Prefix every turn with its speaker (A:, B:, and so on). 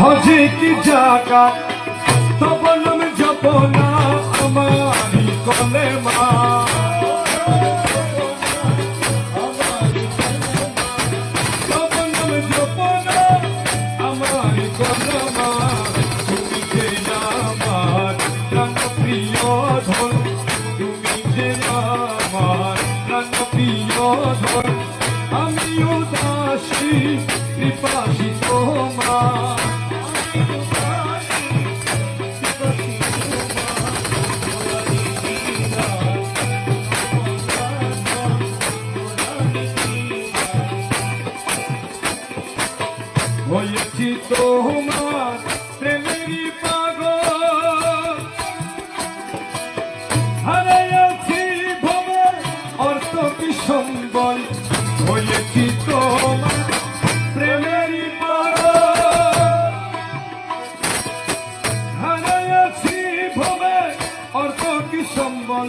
A: হজে কি জাগা তবলম জপনা আমারি কলে মা। তবলম জপনা আমারি কলে হয়েছি তোমার প্রেমেরই পাগল। হারাইয়াছি ভবের অর্থ কি সম্বল? হয়েছি তোমার প্রেমেরই পাগল। হারাইয়াছি ভবের অর্থ কি সম্বল?